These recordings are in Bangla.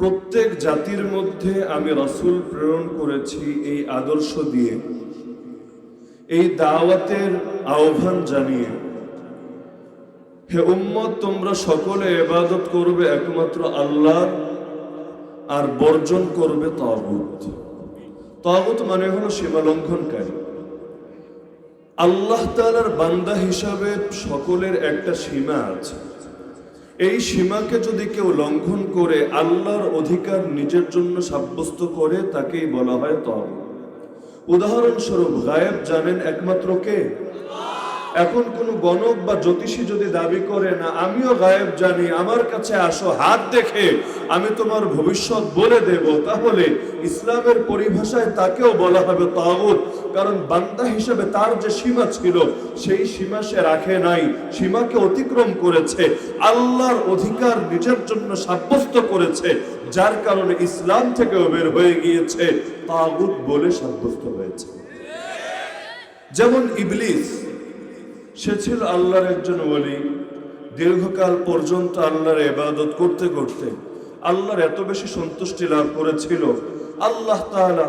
প্রত্যেক জাতির মধ্যে আমি রাসূল প্রেরণ করেছি এই আদর্শ দিয়ে, এই দাওয়াতের আহ্বান জানিয়ে। হে উম্মত, তোমরা সকলে এবাদত করবে একমাত্র আল্লাহ আর বর্জন করবে তাগুত। তাগুত মানে হলো সীমা লঙ্ঘনকারী। আল্লাহ তাআলার বান্দা হিসাবে সকলের একটা সীমা আছে। এই সীমাকে যদি কেউ লঙ্ঘন করে, আল্লাহর অধিকার নিজের জন্য সাব্যস্ত করে, তাকেই বলা হয় তব উদাহরণস্বরূপ, গায়েব জানেন একমাত্র কে? এখন কোন গণক বা জ্যোতিষী যদি দাবি করে, না, আমিও গায়েব জানি, আমার কাছে আসো, হাত দেখে, আমি তোমার ভবিষ্যৎ বলে দেব, তাহলে ইসলামের পরিভাষায় তাকেও বলা হবে তাগুত। কারণ বান্দা হিসেবে তার যে সীমা ছিল, সেই সীমা সে রাখে নাই, সীমাকে অতিক্রম করেছে, আল্লাহর অধিকার নিজের জন্য সাব্যস্ত করেছে, যার কারণে ইসলাম থেকেও বের হয়ে গিয়েছে, তাগুত বলে সাব্যস্ত হয়েছে। যেমন ইবলিস, সে ছিল আল্লাহর একজন ওলি, দীর্ঘকাল পর্যন্ত আল্লাহর ইবাদত করতে করতে আল্লাহর এত বেশি সন্তুষ্টি লাভ করেছিল, আল্লাহ তাআলা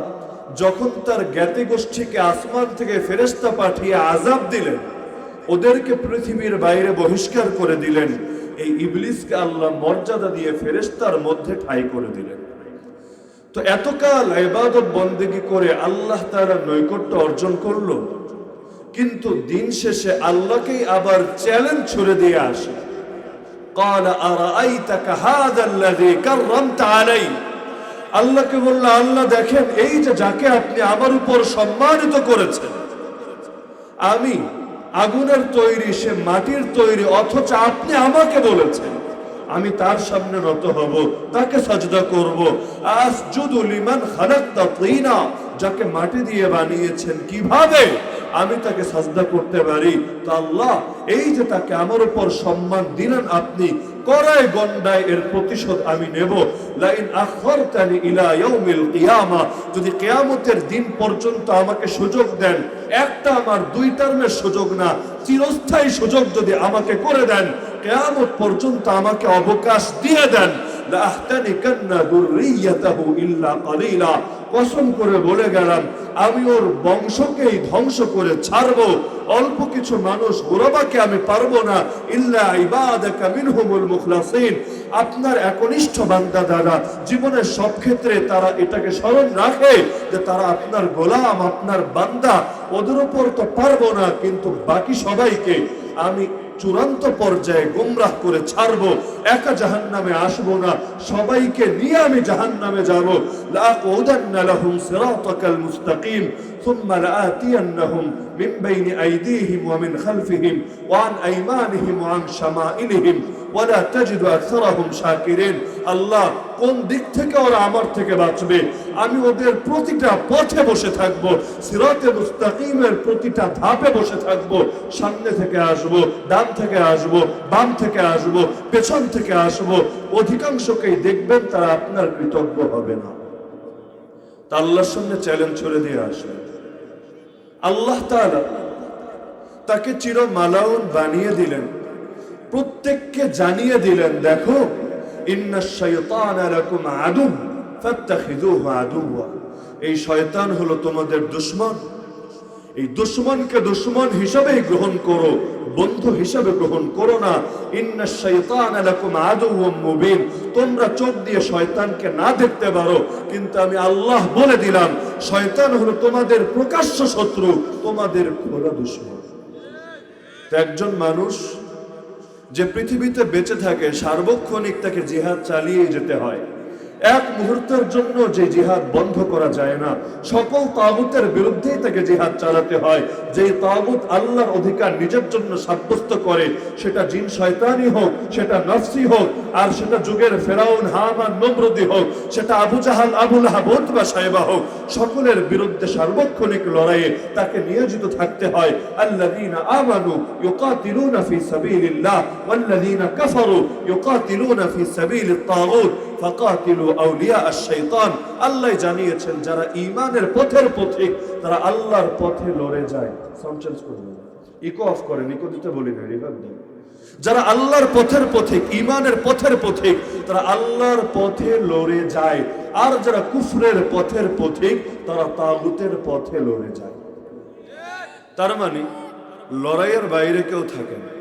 যখন তার জ্ঞাতি গোষ্ঠীকে আসমান থেকে ফেরেশতা পাঠিয়ে আজাব দিলেন ওদেরকে পৃথিবীর বাইরে বহিষ্কার করে দিলেন এই ইবলিসকে আল্লাহ মর্যাদা দিয়ে ফেরেশতার মধ্যে ঠাই করে দিলেন তো এতকাল ইবাদত বন্দেগি করে আল্লাহ তাআলা নৈকট্য অর্জন করলো কিন্তু দিন শেষে আল্লাহকেই আবার চ্যালেঞ্জ ছুড়ে দিয়ে আসে قال أرأيتك هذا الذي كرمت علي আল্লাহকে বলল, আল্লাহ দেখেন, এই যে যাকে আপনি আমার উপর সম্মানিত করেছেন, আমি আগুনের তৈরি, সে মাটির তৈরি, অথচ আপনি আমাকে বলেছেন, আমি তার সামনে নত হব, তাকে সাজদা করব। আসজুদু লিমান খালাকতা যাকে মাটি দিয়ে বানিয়েছেন কীভাবে? আমি তাকে সাজদা করতে পারি। তো আল্লাহ, এই যে তাকে আমার উপর সম্মান দিলেন আপনি করায় গন্ডায় এর প্রতিশোধ আমি নেব। লাইন আখরতানি ইলা ইয়াউমিল কিয়ামা, যদি কিয়ামতের দিন পর্যন্ত আমাকে সুযোগ দেন, একটা আমার দুই টার্মের সুযোগ না, চিরস্থায়ী সুযোগ যদি আমাকে করে দেন, কিয়ামত পর্যন্ত আমাকে অবকাশ দিয়ে দেন। লাহতানিকান্না দুররিয়াতাহু ইল্লা কালিলা। কসম করে বলে গেলাম, আমি ওর বংশকেই ধ্বংস করে ছাড়বো। অল্প কিছু মানুষ গোরবাকে আমি পারব না। ইল্লা ইবাদাকা মিনহুমুল মুখলাসিন। আপনার একনিষ্ঠ বান্দা দ্বারা জীবনের সব ক্ষেত্রে তারা এটাকে স্মরণ রাখে যে তারা আপনার গোলাম, আপনার বান্দা। ওদের উপর তো পারব না, কিন্তু বাকি সবাইকে আমি চূড়ান্ত পর্যায়ে গুমরাহ করে ছাড়বো একা জাহান নামে আসবো না সবাইকে নিয়ে আমি জাহান নামে যাবো লাকুদান্না লাহুম সিরাতাকাল মুস্তাকিম ثم لآتينهم من بين أيديهم ومن خلفهم وعن أيمانهم وعن شمائلهم ওয়ালা তাজিদু আকসারাহুম শাকিরিন। আল্লাহ, কোন দিক থেকে ওরা আমার থেকে বাঁচবে? আমি ওদের প্রতিটা পথে বসে থাকব, সিরাতে মুস্তাকিমের প্রতিটা ধাপে বসে থাকব, সামনে থেকে আসব, ডান থেকে আসব, বাম থেকে আসব, পেছন থেকে আসব। অধিকাংশকেই দেখবেন তারা আপনার কৃতজ্ঞ হবে না। তা আল্লাহর সামনে চ্যালেঞ্জ ছড়ে দিয়ে আসে আল্লাহ তাআলা তাকে চির মালাউন বানিয়ে দিলেন। প্রত্যেককে জানিয়ে দিলেন, দেখো এই শয়তান হলো তোমাদের দুশমন। এই দুশ্মনকে দুশ্মন হিসাবেই গ্রহণ করো, বন্ধু হিসাবে গ্রহণ করো না। ইন্না আদুওয়াম মুবিন। তোমরা চোখ দিয়ে শয়তানকে না দেখতে পারো, কিন্তু আমি আল্লাহ বলে দিলাম, শয়তান হলো তোমাদের প্রকাশ্য শত্রু, তোমাদের খোলা দুশ্মন। একজন মানুষ যে পৃথিবীতে বেঁচে থাকে সার্বক্ষণিক তাকে জিহাদ চালিয়ে যেতে হয়। এক মুহূর্তের জন্য যে জিহাদ বন্ধ করা যায় না। সকল তাগুতের বিরুদ্ধেই তাকে জিহাদ চালাতে হয়। যে তাগুত আল্লাহর অধিকার নিজের জন্য সাব্যস্ত করে, সেটা জিন শয়তানি হোক, সেটা নফসি হোক, আর সেটা যুগের ফেরাউন, হামান নমরুদি হোক, সেটা আবু জাহাল আবুল হাবুত বা সাহেবা হোক, সকলের বিরুদ্ধে সার্বক্ষণিক লড়াইয়ে তাকে নিয়োজিত থাকতে হয়। আল্লাযীনা আমানু ইউকাতিলুনা ফি সাবিলিল্লাহ, ওয়াল্লাযীনা কাফারু ইউকাতিলুনা ফি সাবিলিত তাগুত। ফাকাতিলু আউলিয়া আশ-শাইতান। আল্লাহ জানিয়েছেন, যারা ঈমানের পথের পথিক, তারা আল্লাহর পথে লড়ে যায়। সাউন্ড চেঞ্জ ইকো অফ করেন ইকো দিতে বলি না রিভার্ব দেন। যারা আল্লাহর পথের পথিক ইমানের পথের পথিক, তারা আল্লাহর পথে লড়ে যায়। আর যারা কুফরের পথের পথিক, তারা তাগুতের পথে লড়ে যায়। তার মানে লড়াইয়ের বাইরে কেউ থাকে না।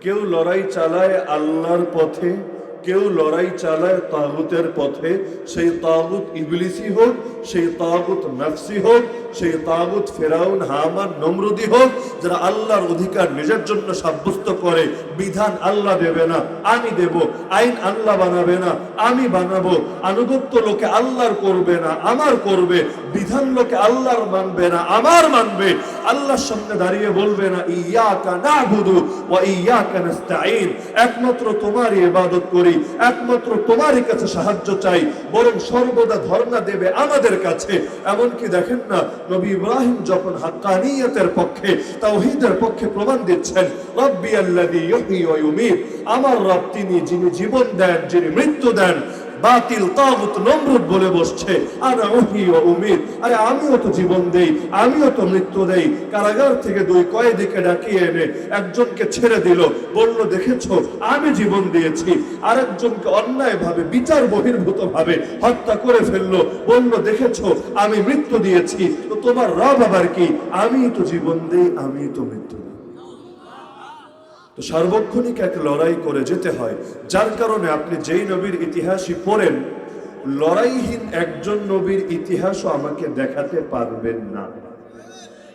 কেউ লড়াই চালায় আল্লাহর পথে কেউ লড়াই চালায় তাগুতের পথে সেই তাগুত ইবলিসি হোক সেই তাগুত নফসি হোক, সেই তাগুত ফেরাউন, হামান, নমরুদি হোক, যারা আল্লাহর অধিকার নিজের জন্য সাব্যস্ত করে, বিধান আল্লাহ দেবে না, আমি দেব, আইন আল্লাহ বানাবে না, আমি বানাবো, আনুগত্য লোকে আল্লাহর করবে না, আমার করবে, বিধান লোকে আল্লাহর মানবে না, আমার মানবে, আল্লাহর সামনে দাঁড়িয়ে বলবে না, ইয়াকা নাবুদু ওয়া ইয়াকা নাস্তাঈন একমাত্র তোমারই ইবাদত করি, একমাত্র তোমারই কাছে সাহায্য চাই, বরং সর্বদা ধর্ণা দেবে আমাদের কাছে। এমনকি দেখেন না, নবী ইব্রাহিম যখন হাক্কানিয়তের পক্ষে, তাওহীদের পক্ষে প্রমাণ দিচ্ছেন, রব্বি ইউমীত আমার রব তিনি যিনি জীবন দেন, যিনি মৃত্যু দেন বাতিল তাগুত নমরুদ বলে বসছে। আর ওহি ও উমির। আরে আমিও তো জীবন দেই, আমিও তো মৃত্যু দেই। কারাগার থেকে দুই কয়েদিকে ডাকিয়ে এনে একজনকে ছেড়ে দিল। বলল, দেখেছ, আমি জীবন দিয়েছি। আরেকজনকে অন্যায় ভাবে বিচার বহির্ভূত ভাবে হত্যা করে ফেলল। বলল, দেখেছ, আমি মৃত্যু দিয়েছি। তো তোমার রব আবার কি? আমি তো জীবন দেই আমি তো মৃত্যু তো সার্বক্ষণিক এক লড়াই করে যেতে হয়। যার কারণে আপনি যেই নবীর ইতিহাসই পড়েন, লড়াইহীন একজন নবীর ইতিহাসও আমাকে দেখাতে পারবেন না।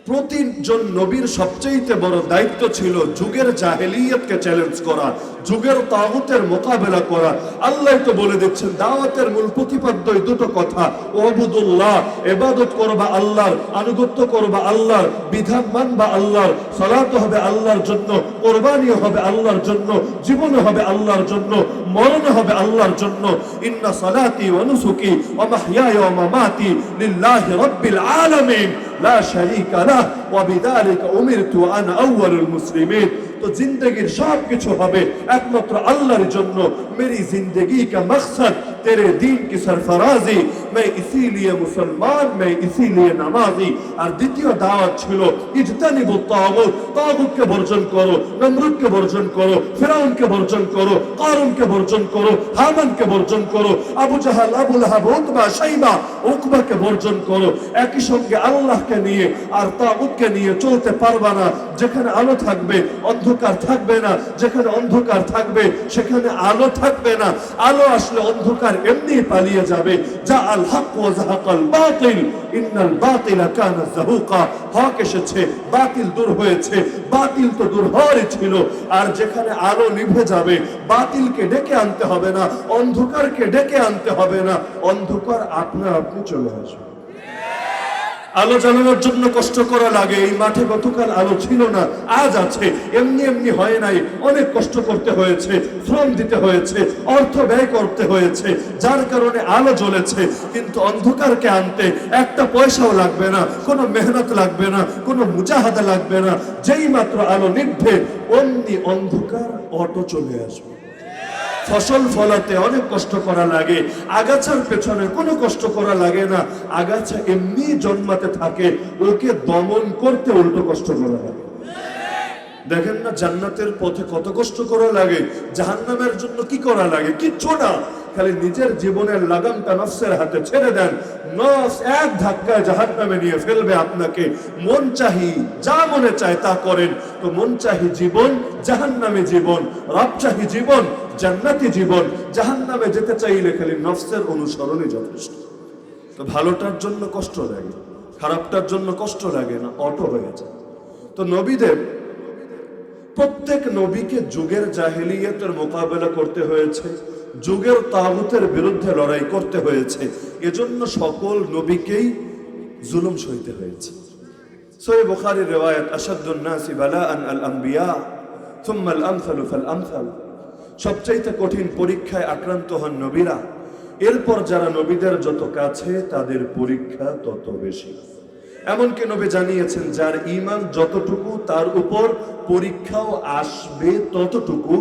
প্রতিজন নবীর সবচেয়ে বড় দায়িত্ব ছিল যুগের জাহেলিয়তকে চ্যালেঞ্জ করা, যুগের তাগুতের মোকাবেলা করা। আল্লাহ তো বলে দিচ্ছেন, দাওয়াতের মূল প্রতিপাদ্য এই দুটো কথা ওবুদুল্লাহ এবাদত করবা আল্লাহর, আনুগত্য করবা আল্লাহর, বিধান মানবা আল্লাহর, সালাত হবে আল্লাহর জন্য কোরবানিও হবে আল্লাহর জন্য, জীবন হবে আল্লাহর জন্য, মরণ হবে আল্লাহর জন্য। ইন্না সালাতি ওয়া নুসুকি ওয়া মাহইয়ায় ওয়া মামাতি লিল্লাহি রাব্বিল আলামিন। লা শারীকা লাহ ওয়া বিযালিকা উমিরতু আনা আউয়ালুল মুসলিমিন। তো জিন্দগির সব কিছু হবে একমাত্র আল্লাহর জন্য। মেরি জিন্দেগি কা মকসদ, তেরে দিন কি সরফরাজি। मैं इसीलिए मुसलमान मैं इसीलिए नमाजी আর দ্বিতীয় দাওয়াত ছিল ইজতানিবু তাগুত তাগুতকে বর্জন করো নমরুদকে বর্জন করো ফিরাউনকে বর্জন করো কারুনকে বর্জন করো হামানকে বর্জন করো Abu Jahl Abu Lahab Utba Shaiba উকবাকে বর্জন করো একই সঙ্গে আল্লাহকে নিয়ে আর তাগুতকে নিয়ে চলতে পারবা না যেখানে আলো থাকবে অন্ধকার থাকবে না যেখানে অন্ধকার থাকবে সেখানে আলো থাকবে না আলো আসলে অন্ধকার এমনি পালিয়ে যাবে যা আল ওয়া জাহাকাল বাতিল, ইন্নাল বাতিলা কানা জাহুকা হক এসেছে, বাতিল দূর হয়েছে, বাতিল তো দূর হওয়ারই ছিল। আর যেখানে আলো নিভে যাবে, বাতিলকে ডেকে আনতে হবে না, অন্ধকারকে ডেকে আনতে হবে না। অন্ধকার আপনার আপনি চলে আসবে। আলো জ্বালানোর জন্য কষ্ট করা লাগে। এই মাঠে গতকাল আলো ছিল না, আজ আছে। এমনি এমনি হয় নাই। অনেক কষ্ট করতে হয়েছে, শ্রম দিতে হয়েছে, অর্থ ব্যয় করতে হয়েছে, যার কারণে আলো জ্বলেছে। কিন্তু অন্ধকারকে আনতে একটা পয়সাও লাগবে না, কোনো মেহনত লাগবে না, কোনো মুজাহাদা লাগবে না। যেই মাত্র আলো নিভবে, অমনি অন্ধকার অটো চলে আসবে। ফসল ফলাতে অনেক কষ্ট করা লাগে, আগাছার পেছনে কোনো কষ্ট করা লাগে না। আগাছা এমনি জন্মাতে থাকে, ওকে দমন করতে উল্টো কষ্ট করা লাগে। দেখেন না, জান্নাতের পথে কত কষ্ট করা লাগে, জাহান্নামের জন্য কি করা লাগে কিচ্ছু না। খালি নিজের জীবনের লাগামটা নফসের হাতে ছেড়ে দেন, নফস এক ধাক্কায় জাহান্নামে নিয়ে ফেলবে আপনাকে। মন চাহি, যা মনে চায় তা করেন। তো মন চাহি জীবন, জাহান্নামে জীবন, রব চাহি জীবন জান্নাতি জীবন জাহান্নামে যেতে চাইলে খালি নফসের অনুসরণই যথেষ্ট। তো ভালোটার জন্য কষ্ট লাগে, খারাপটার জন্য কষ্ট লাগে না, অটো হয়ে যায়। তো নবীদের, প্রত্যেক নবীকে যুগের জাহেলিয়তের মোকাবেলা করতে হয়েছে, যুগের তাগুতের বিরুদ্ধে লড়াই করতে হয়েছে, এজন্য সকল নবীকেই জুলুম সইতে হয়েছে। সহি রিওয়ায়াত আসাদুন নাসি বালাআন আল আম্বিয়া থুম্মা আল আমসালু আমসাল। সবচাইতে কঠিন পরীক্ষায় আক্রান্ত হন নবীরা। এরপর যারা নবীদের যত কাছে, তাদের পরীক্ষা তত বেশি। এমনকি নবী জানিয়েছেন, যার ঈমান যতটুকু, তার উপর পরীক্ষাও আসবে ততটুকু।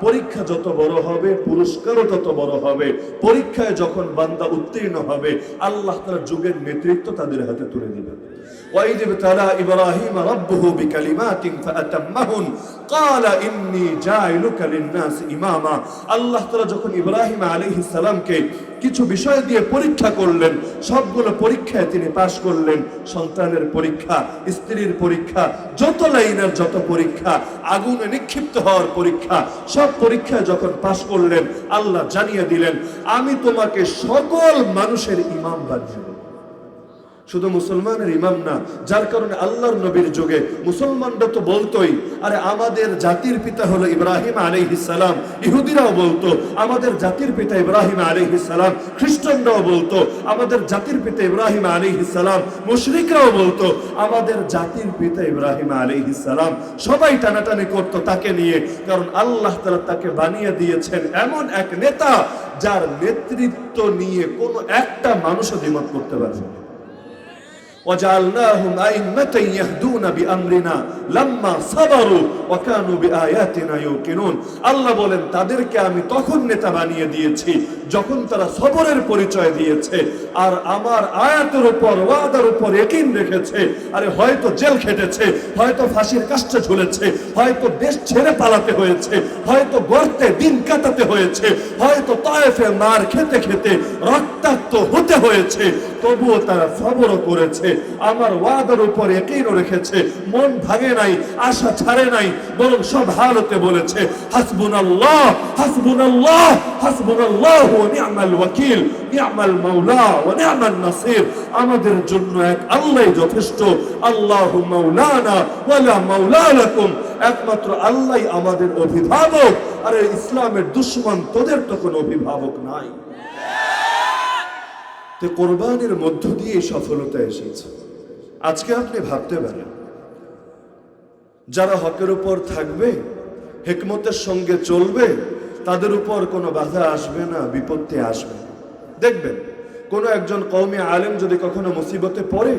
পরীক্ষা যত বড় হবে, পুরস্কারও তত বড় হবে। পরীক্ষায় যখন বান্দা উত্তীর্ণ হবে, আল্লাহ তার যুগের নেতৃত্ব তাদের হাতে তুলে দিবেন। وإذ ابتلى إبراهيم ربه بكلمات فأتمهن قال إني جاعلك للناس إماما আল্লাহ তাআলা যখন ইব্রাহিম আলাইহিস সালামকে কিছু বিষয় দিয়ে পরীক্ষা করলেন সবগুলো পরীক্ষায় তিনি পাশ করলেন সন্তানের পরীক্ষা স্ত্রীর পরীক্ষা যত লাইনের যত পরীক্ষা আগুনে নিক্ষিপ্ত হওয়ার পরীক্ষা সব পরীক্ষায় যখন পাশ করলেন আল্লাহ জানিয়ে দিলেন আমি তোমাকে সকল মানুষের ইমাম বানিয়ে দেব। শুধু মুসলমানের ইমাম না, যার কারণে আল্লাহর নবীর যুগে মুসলমানরা তো বলতোই, আরে আমাদের জাতির পিতা হলো ইব্রাহিম সালাম, ইহুদিরাও বলতো, আমাদের জাতির পিতা ইব্রাহিম সালাম, খ্রিস্টানরাও বলতো, আমাদের জাতির পিতা ইব্রাহিম সালাম, মুশরিকরাও বলতো, আমাদের জাতির পিতা ইব্রাহিম সালাম, সবাই টানাটানি করতো তাকে নিয়ে, কারণ আল্লাহ তালা তাকে বানিয়ে দিয়েছেন এমন এক নেতা, যার নেতৃত্ব নিয়ে কোনো একটা মানুষও দ্বিমত করতে পারবে না। وجعلناهم أئمة يهدون بأمرنا لما صبروا وكانوا بآياتنا يوقنون আল্লাহ বলেন তাদেরকে আমি তখন নেতা বানিয়ে দিয়েছি যখন তারা সবরের পরিচয় দিয়েছে আর আমার আয়াতের উপর ওয়াদার উপর একিন রেখেছে আরে হয়তো জেল খেটেছে হয়তো ফাঁসির কাষ্ঠে ঝুলেছে হয়তো দেশ ছেড়ে পালাতে হয়েছে হয়তো গর্তে দিন কাটাতে হয়েছে হয়তো তায়েফে মার খেতে খেতে রক্তাক্ত হতে হয়েছে তবুও তারা সবরও করেছে আমার ওয়াদার উপর একইও রেখেছে। মন ভাঙে নাই, আশা ছাড়ে নাই, বরং সব হালতে বলেছে হাসবুন আল্লাহ হাসবুন আল্লাহ হাসবুন আল্লাহ ওয়া নি'মাল ওয়াকিল নি'মাল মাওলা ওয়া নি'মান নাসির। আমাদের জন্য এক আল্লাহই যথেষ্ট। আল্লাহু মাওলানা ওয়ালা মাওলা লাকুম। একমাত্র আল্লাহই আমাদের অভিভাবক। আরে ইসলামের দুশ্মন তোদের তো কোনো অভিভাবক নাই। তো কোরবানের মধ্য দিয়ে সফলতা এসেছে। আজকে আপনি ভাবতে পারেন, যারা হকের উপর থাকবে, হেকমতের সঙ্গে চলবে, তাদের উপর কোনো বাধা আসবে না, বিপত্তি আসবে দেখবেন, কোনো একজন কৌমি আলেম যদি কখনো মুসিবতে পড়ে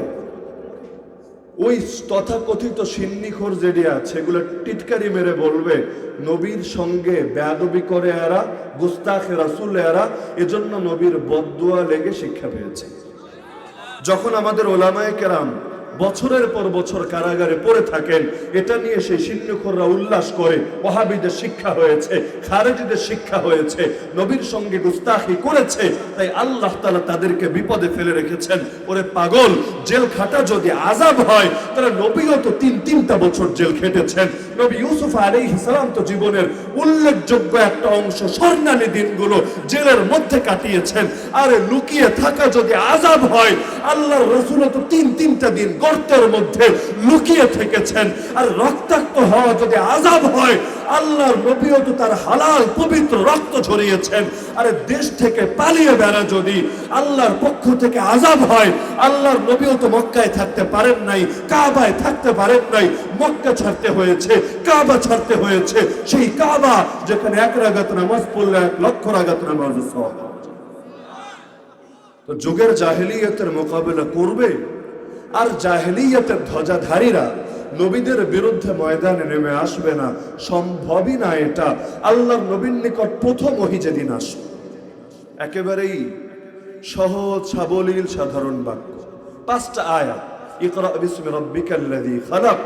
ওই তথাকথিত সিন্নিখোর আছে, এগুলো টিটকারি মেরে বলবে, নবীর সঙ্গে বেয়াদবি করে এরা, গুস্তাখ রাসুল এরা, এজন্য নবীর বদুয়া লেগে শিক্ষা পেয়েছে। যখন আমাদের ওলামায় কেরাম বছরের পর বছর কারাগারে পড়ে থাকেন। এটা নিয়ে সেই সিন্নখররা উল্লাস করে ওহাবিদের শিক্ষা হয়েছে, খারেজিদের শিক্ষা হয়েছে, নবীর সঙ্গে গুস্তাখি করেছে, তাই আল্লাহ তাআলা তাদেরকে বিপদে ফেলে রেখেছেন। ওরে পাগল, জেল খাটা যদি আজাব হয় তারা নবীও তো তিন তিনটা বছর জেল খেটেছেন। নবী ইউসুফ আলাইহিস সালাম তো জীবনের উল্লেখযোগ্য একটা অংশ স্বর্ণালী দিনগুলো জেলের মধ্যে কাটিয়েছেন। আরে লুকিয়ে থাকা যদি আজাব হয়, আল্লাহর রসুলও তো তিন তিনটা দিন গর্তের মধ্যে লুকিয়ে থেকেছেন। আর রক্তাক্ত হওয়া যদি আজাব হয়, আল্লাহর নবীও তো তার হালাল, পবিত্র রক্ত ঝরিয়েছেন। আরে দেশ থেকে পালিয়ে বেড়া যদি আল্লাহর পক্ষ থেকে আজাব হয়, আল্লাহর নবীও তো মক্কায় থাকতে পারেন নাই, কাবায় থাকতে পারেন নাই, মক্কা ছাড়তে হয়েছে, কাবা ছাড়তে হয়েছে। সেই কাবা যেখানে এক রাগাত নামাজ পড়লে এক লক্ষ রাগাত নামাজ তো যুগের জাহেলিয়তের মোকাবেলা করবে? আর জাহেলিয়তের ধ্বজাধারীরা নবীদের বিরুদ্ধে ময়দানে নেমে আসবে না। সম্ভবই না এটা। আল্লাহ নবীর নিকট প্রথম ওহি যেদিন আসবে। একেবারেই সহজ, সাবলীল, সাধারণ বাক্য। পাঁচটা আয়াত। ইকরা বিসমি রাব্বিকাল্লাযী খালাক,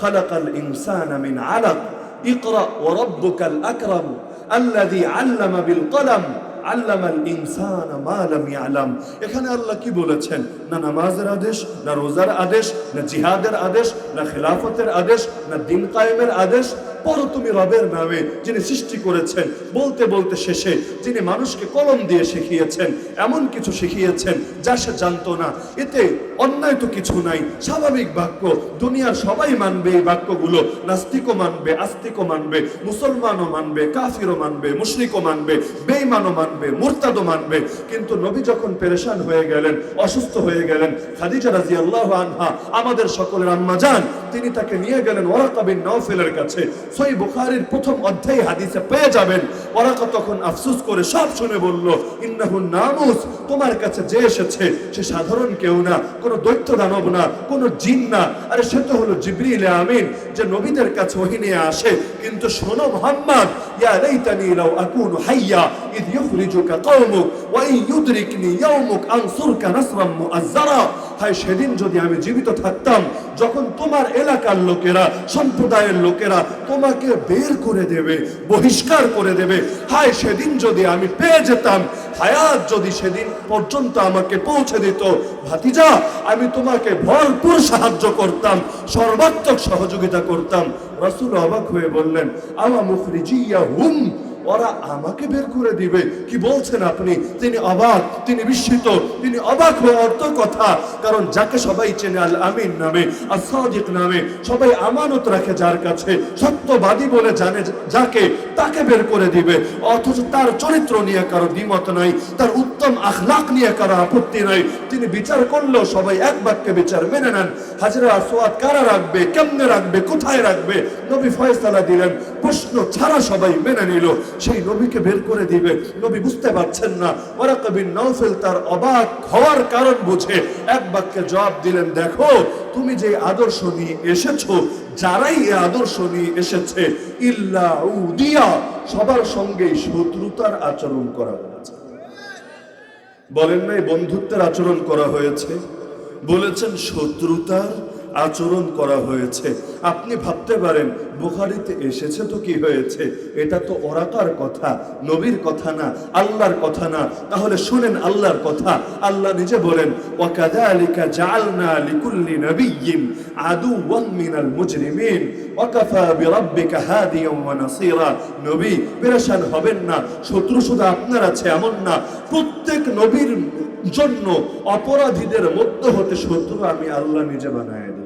খালাকাল ইনসানা মিন আলাক। ইকরা ওয়া রাব্বুকাল আকরাম, আল্লাযী আল্লামা বিল কলম। আল্লামাল ইনসান মা লাম ইয়ালাম। এখানে আল্লাহ কি বলেছেন? না নামাজের আদেশ, না রোজার আদেশ, না জিহাদের আদেশ, না খেলাফতের আদেশ, না দিন কায়েমের আদেশ পড়ো তুমি রবের নামে যিনি সৃষ্টি করেছেন, বলতে বলতে শেষে যিনি মানুষকে কলম দিয়ে শিখিয়েছেন, এমন কিছু শিখিয়েছেন যা সে জানতো না। এতে অন্যায় তো কিছু নাই, স্বাভাবিক বাক্য, দুনিয়ার সবাই মানবে এই বাক্যগুলো। নাস্তিকও মানবে, আস্তিকও মানবে, মুসলমানও মানবে, কাফিরও মানবে, মুশরিকও মানবে, বেঈমানও মানবে, মুরতাদও মানবে। কিন্তু নবী যখন পেরেশান হয়ে গেলেন, অসুস্থ হয়ে গেলেন, খাদিজা রাদিয়াল্লাহু আনহা, আমাদের সকলের আম্মা যান তিনি তাকে নিয়ে গেলেন ওরাকা বিন নওফেলের কাছে। সই বুখারীর প্রথম অধ্যায় হাদিসে পেয়ে যাবেন। ওরাকা তখন আফসোস করে সব শুনে বলল, ইন্নাহু নামুস, তোমার কাছে যে এসেছে, সে সাধারণ কেউ না, কোন দৈত্য দানব না, কোন জিন না। আরে সে তো হলো জিবরিল আমিন, যে নবীদের কাছে ওহি নিয়ে আসে। কিন্তু শোনো মোহাম্মদ, ইয়া লাইতানি লাউ আকুনু হাইয়া, ইদ ইখরিজুকা কওমুক ইয়াউমুক আনসুরকা নাসরাম হায়, সেদিন যদি আমি জীবিত থাকতাম, যখন তোমার এলাকার লোকেরা, সম্প্রদায়ের লোকেরা তোমাকে বের করে দেবে, বহিষ্কার করে দেবে, হায়, সেদিন যদি আমি পেয়ে যেতাম, হায়াত যদি সেদিন পর্যন্ত আমাকে পৌঁছে দিত, ভাতিজা, আমি তোমাকে ভরপুর সাহায্য করতাম, সর্বাত্মক সহযোগিতা করতাম। রাসূল অবাক হয়ে বললেন আমা মুখরিজিয়া হুম ওরা আমাকে বের করে দিবে। কি বলছেন আপনি? তিনি অবাক, তিনি বিস্মিত, তিনি অবাক হয়ে অর্থ কথা। কারণ যাকে সবাই চেনে আল আমিন নামে আর সাদিক নামে, সবাই আমানত রাখে যার কাছে, সত্যবাদী বলে জানে যাকে, তাকে বের করে দিবে। অথচ তার চরিত্র নিয়ে কারও দ্বিমত নাই, তার উত্তম আখলাক নিয়ে কারও আপত্তি নাই। তিনি বিচার করলেও সবাই এক বাক্যে বিচার মেনে নেন। হাজরা আসোয়াদ কারা রাখবে, কেমনে রাখবে, কোথায় রাখবে? নবী ফয়সালা দিলেন, প্রশ্ন ছাড়া সবাই মেনে নিল। সেই নবীকে বের করে দিবে। নবী বুঝতে পারছেন না। ওরা কবির নৌফেল তার অবাক হওয়ার কারণ বুঝে। এক বাক্যে জবাব দিলেন, দেখো, তুমি যে আদর্শ নিয়ে এসেছ, যারাই এই আদর্শ নিয়ে এসেছে, ইল্লা উদিয়া, সবার সঙ্গেই শত্রুতার আচরণ করা হয়েছে। বলেন নাই, বন্ধুত্বের আচরণ করা হয়েছে? বলেছেন, শত্রুতার আচরণ করা হয়েছে। আপনি ভাবতে পারেন, বুখারিতে এসেছে তো কি হয়েছে? এটা তো ওরাকার কথা, নবীর কথা না, আল্লাহর কথা না। তাহলে শুনেন আল্লাহর কথা। আল্লাহ নিজে বলেন, ওয়াকাযালিকা জাআলনা লিকুল্লি নাবিয়্যিন আদুওয়ান মিনাল মুজরিমিন। ওয়াকাফা বিরাব্বিকা হাদিয়ান ওয়া নাসীরা। নবী, পেরেশান হবেন না, শত্রু শুধু আপনার আছে, এমন না। প্রত্যেক নবীর জন্য অপরাধীদের মধ্য হতে শত্রু আমি আল্লাহ নিজে বানায় দিই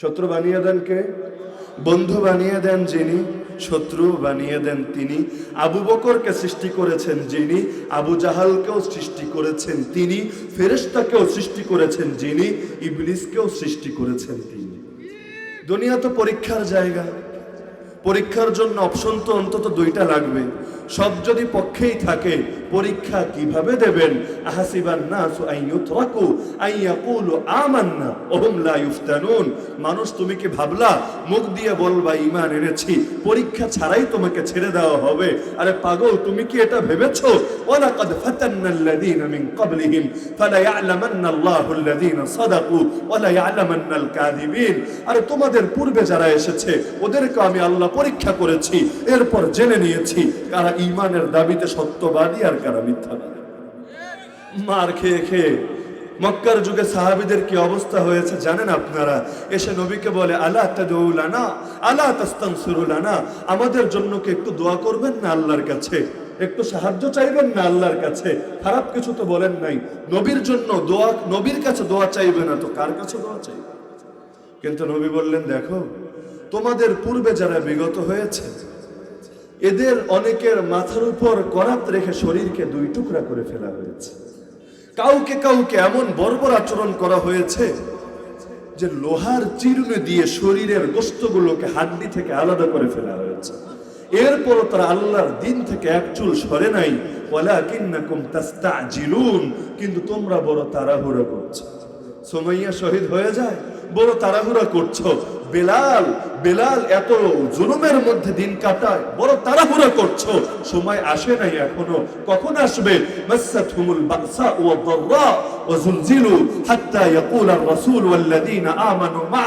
শত্রু বানিয়ে দেন কে? বন্ধু বানিয়ে দেন যিনি, শত্রু বানিয়ে দেন তিনি। আবু বকরকে সৃষ্টি করেছেন যিনি, আবু জাহালকেও সৃষ্টি করেছেন তিনি, ফেরেশতাকেও সৃষ্টি করেছেন যিনি, ইবলিসকেও সৃষ্টি করেছেন তিনি। দুনিয়া তো পরীক্ষার জায়গা। পরীক্ষার জন্য অপশন তো অন্তত দুইটা লাগবে। সব যদি পক্ষেই থাকে পরীক্ষা কীভাবে দেবেন? মানুষ তুমি কি ভাবলা, মুখ দিয়ে বলবা এনেছি, পরীক্ষা ছাড়াই তোমাকে ছেড়ে দেওয়া হবে। আরে পাগল, তুমি কি এটা তোমাদের পূর্বে যারা এসেছে, ওদেরকে আমি আল্লাহ পরীক্ষা করেছি, এরপর জেনে নিয়েছি, কারা ঈমানের দাবিতে সত্যবাদী আর কারা মিথ্যাবাদী মার খেয়ে খেয়ে মক্কার যুগে সাহাবিদের কি অবস্থা হয়েছে জানেন আপনারা? এসে নবীকে বলে আল্লাহ আলা তাদউলানা আলা তাস্তানসিরুলানা আমাদের জন্য কি একটু দোয়া করবেন না আল্লাহর কাছে? একটু সাহায্য চাইবেন না আল্লাহর কাছে? খারাপ কিছু তো বলেন নাই। নবীর জন্য দোয়া, নবীর কাছে দোয়া চাইবে না তো কার কাছে দোয়া চাইবে? কিন্তু নবী বললেন, দেখো, তোমাদের পূর্বে যারা বিগত হয়েছে এদের অনেকের মাথার উপর করাত রেখে শরীরকে দুই টুকরা করে ফেলা হয়েছে। কাউকে কাউকে এমন বর্বর আচরণ করা হয়েছে যে লোহার চিরুনি দিয়ে শরীরের গোস্তগুলোকে হাড্ডি থেকে আলাদা করে ফেলা হয়েছে। এরপরও তারা আল্লাহর দিন থেকে এক চুল সরে নাই। কিন্তু তোমরা বড় তাড়াহুড়ো করছ। সোমাইয়া শহীদ হয়ে যায়, বড় তাড়াহুড়া করছ। বেলাল বেলাল এত জুলুমের মধ্যে দিন কাটায়, বড় তাড়াহুড়া করছ। সময় আসে নাই এখনও। কখন আসবে? মাসাতহুমুল বাসা ওয়া দাররা ওয়া জুলজিলু হাত্তা ইয়াকুল আর রাসূল ওয়াল্লাযীনা আমানু মা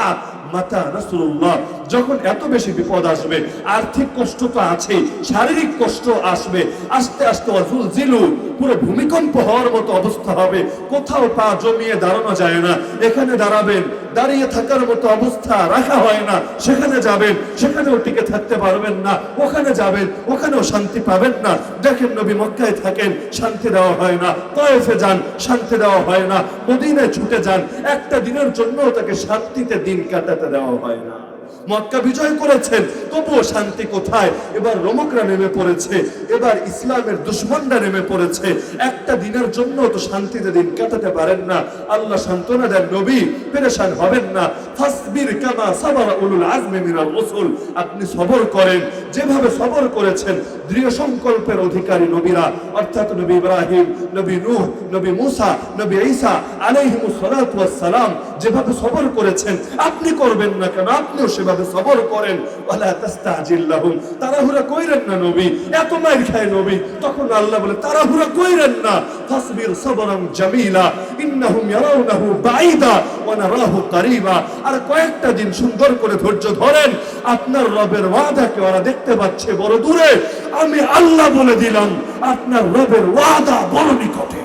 মাতা রাসূলুল্লাহ যখন এত বেশি বিপদ আসবে, আর্থিক কষ্ট তো আছে শারীরিক কষ্ট আসবে। আস্তে আস্তে অজুল জিলু পুরো ভূমিকম্প হওয়ার মতো অবস্থা হবে। কোথাও পা জমিয়ে দাঁড়ানো যায় না। এখানে দাঁড়াবেন, দাঁড়িয়ে থাকার মতো অবস্থা রাখা হয় না। সেখানে যাবেন, সেখানেও টিকে থাকতে পারবেন না। ওখানে যাবেন, ওখানেও শান্তি পাবেন না। দেখেন নবী মক্কায় থাকেন, শান্তি দেওয়া হয় না। তয়েফে যান, শান্তি দেওয়া হয় না। মদিনায় ছুটে যান। একটা দিনের জন্য তাকে শান্তিতে দিন কাটাতে দেওয়া হয় না। মক্কা বিজয় করেছেন। তবুও শান্তি কোথায়? এবার রমকরা নেমে পড়েছে। এবার ইসলামের দুশ্মনরা নেমে পড়েছে। একটা দিনের জন্য তো শান্তিতে দিন কাটাতে পারেন না। আল্লাহ সান্ত্বনা দেন, নবী, পেরেশান হবেন না। ফাসবির কামা সাবার উলুল আজমি মিনাল রাসূল আপনি সবর করেন। যেভাবে সবর করেছেন, দৃঢ় সংকল্পের অধিকারী নবীরা। অর্থাৎ নবী ইব্রাহিম, নবী নূহ, নবী মুসা, নবী ঈসা আলাইহিমুস সালাম যেভাবে সবর করেছেন, আপনি করবেন না কেন? আপনিও সেভাবে ভাবে সবর করেন? তাড়াহুড়া কইরেন না নবী। এত মাইর খায় নবী। তখন আল্লাহ বলে, তাড়াহুড়া কইরেন না। ফাসবির সবরান জামিলা। ইন্নাহুম ইয়ারাউনাহু বাঈদা ওয়া নারাহু কারীবা আর কয়েকটা দিন সুন্দর করে ধৈর্য ধরেন। আপনার রবের ওয়াদাকে ওরা দেখতে পাচ্ছে বড় দূরে। আমি আল্লাহ বলে দিলাম, আপনার রবের ওয়াদা বড় নিকটে।